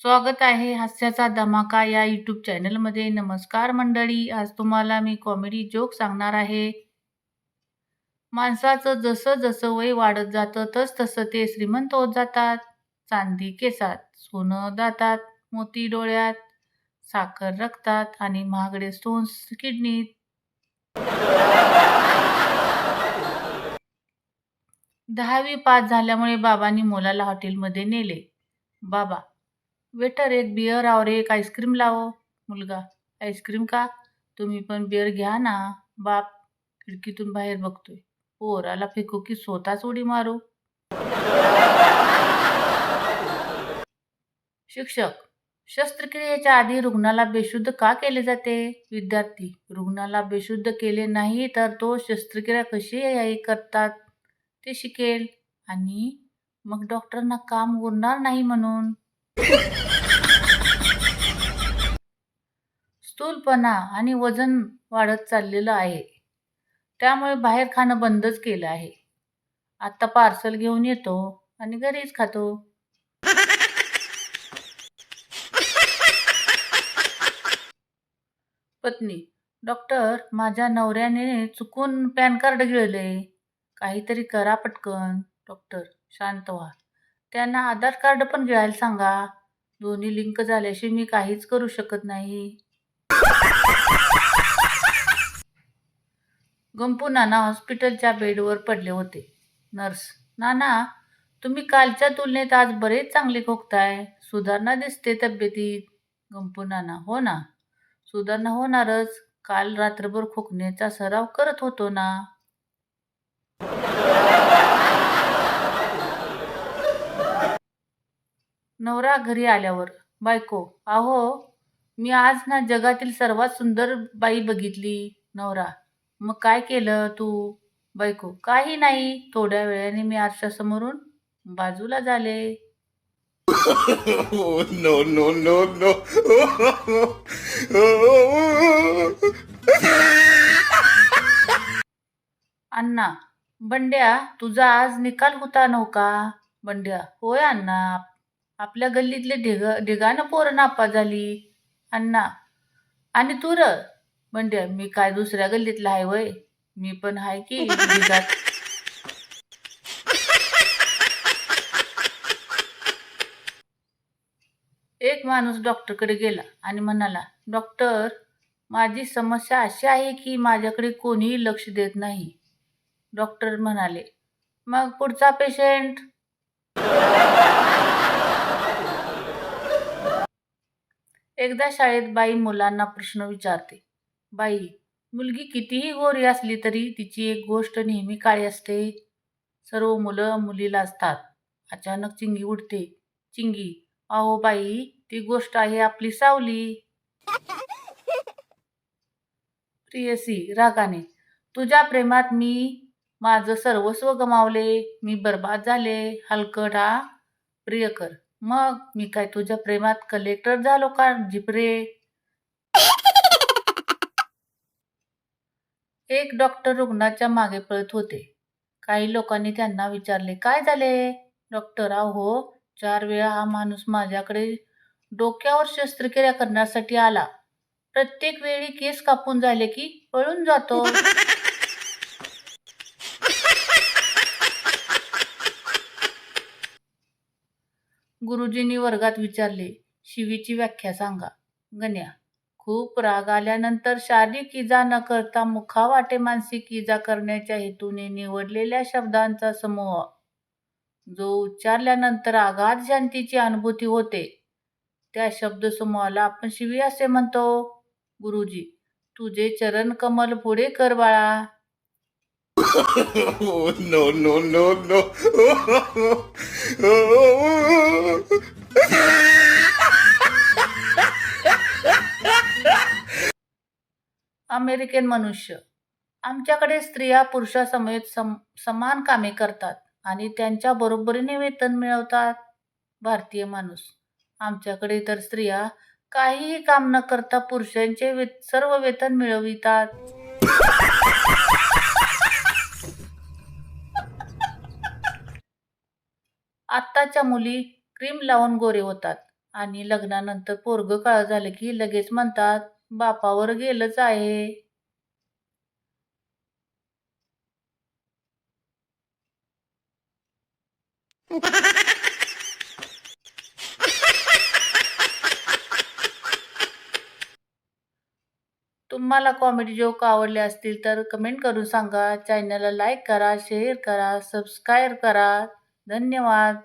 स्वागत आहे हास्याचा धमाका या यूट्यूब चॅनलमध्ये. नमस्कार मंडळी आज तुम्हाला मी कॉमेडी जोक सांगणार आहे. माणसाचं जसं जसं वय वाढत जातं तस तसं ते श्रीमंत होत जातात. चांदी केसात सोनं दातात मोती डोळ्यात साखर रक्तात आणि महागडे स्टोन्स किडनीत दहावी पास झाल्यामुळे बाबांनी मुलाला हॉटेलमध्ये नेले. बाबा वेटर एक बियर और एक आईस्क्रीम लावो मुलगा. आईस्क्रीम का? तुम्ही पण बियर घ्या ना. बाप खिडकीतून बाहेर बघतोय. पोराला फेकू की स्वतःच उडी मारू? शिक्षक शस्त्रक्रियेच्या आधी रुग्णाला बेशुद्ध का केले जाते? विद्यार्थी रुग्णाला बेशुद्ध केले नाही तर तो शस्त्रक्रिया कशी आहे करतात? ते शिकेल. आणि मग डॉक्टरांना काम उरणार नाही म्हणून. स्थूलपणा आणि वजन वाढत चाललेलं आहे. त्यामुळे बाहेर खाणं बंदच केलं आहे. आत्ता पार्सल घेऊन येतो आणि घरीच खातो. पत्नी डॉक्टर माझ्या नवऱ्याने चुकून पॅन कार्ड गिळले. काहीतरी करा पटकन. डॉक्टर शांत व्हा. त्यांना आधार कार्ड पण घ्यायला सांगा. दोन्ही लिंक झाल्याशिवाय मी काहीच करू शकत नाही. गंपू नाना हॉस्पिटलच्या बेडवर पडले होते. नर्स नाना तुम्ही कालच्या तुलनेत आज बरेच चांगले खोकताय. सुधारणा दिसते तब्येतीत. गंपू नाना हो ना. सुधारणा होणारच. काल रात्रभर खोकण्याचा सराव करत होतो ना. नवरा घरी आल्यावर. बायको आहो मी आज ना जगातील सर्वात सुंदर बाई बघितली नवरा. मग काय केलं तू? बायको काही नाही थोड्या वेळाने मी आरशासमोरून बाजूला झाले. No, no, no, no. अण्णा बंड्या तुझा आज निकाल होता नव्हता? बंड्या होय अण्णा. आपल्या गल्लीतले ढिग ढिगानं पोरं नापा झाली. अण्णा आणि तू र. म्हणजे मी काय दुसऱ्या गल्लीतला आहे वय? मी पण आहे की ढिगात? एक माणूस डॉक्टरकडे गेला आणि म्हणाला डॉक्टर माझी समस्या अशी आहे की माझ्याकडे कोणीही लक्ष देत नाही. डॉक्टर म्हणाले मग पुढचा पेशंट? एकदा शाळेत बाई मुलांना प्रश्न विचारते बाई मुलगी कितीही गोरी असली तरी तिची एक गोष्ट नेहमी काळी असते. सर्व मुलं मुलीला असतात. अचानक चिंगी उडते. चिंगी अहो बाई ती गोष्ट आहे आपली सावली. प्रियसी रागाने तुझ्या प्रेमात मी माझं सर्वस्व गमावले. मी बर्बाद झाले. हलकट हा? प्रियकर मग मी काय तुझ्या प्रेमात कलेक्टर झालो का जिपरे एक डॉक्टर रुग्णाच्या मागे पळत होते. काही लोकांनी त्यांना विचारले काय झाले? डॉक्टर अहो चार वेळा हा माणूस माझ्याकडे डोक्यावर शस्त्रक्रिया करण्यासाठी आला. प्रत्येक वेळी केस कापून झाले की पळून जातो. गुरुजींनी वर्गात विचारले शिवीची व्याख्या सांगा. गण्या खूप राग आल्यानंतर शारीरिक इजा न करता मुखावाटे मानसिक इजा करण्याच्या हेतूने निवडलेल्या शब्दांचा समूह. जो उच्चारल्यानंतर आघात शांतीची अनुभूती होते त्या शब्दसमूहाला आपण शिवी असे म्हणतो. गुरुजी तुझे चरण कमल पुढे कर बाळा. no, no, no, no. American मनुष्य. आमच्याकडे स्त्रिया पुरुषासमवेत सम समान कामे करतात आणि त्यांच्या बरोबरीने वेतन मिळवतात. भारतीय माणूस. आमच्याकडे तर स्त्रिया काहीही काम न करता पुरुषांचे वे सर्व वेतन मिळवितात. आजकालच्या मुली क्रीम लावून गोरे होतात आणि लग्नानंतर पोरगं काळ झालं की लगेच म्हणतात बापावर गेलंच आहे. तुम्हाला कॉमेडी जोक आवडले असतील तर कमेंट करून सांगा. चॅनलला लाईक करा शेअर करा सबस्क्राईब करा. धन्यवाद.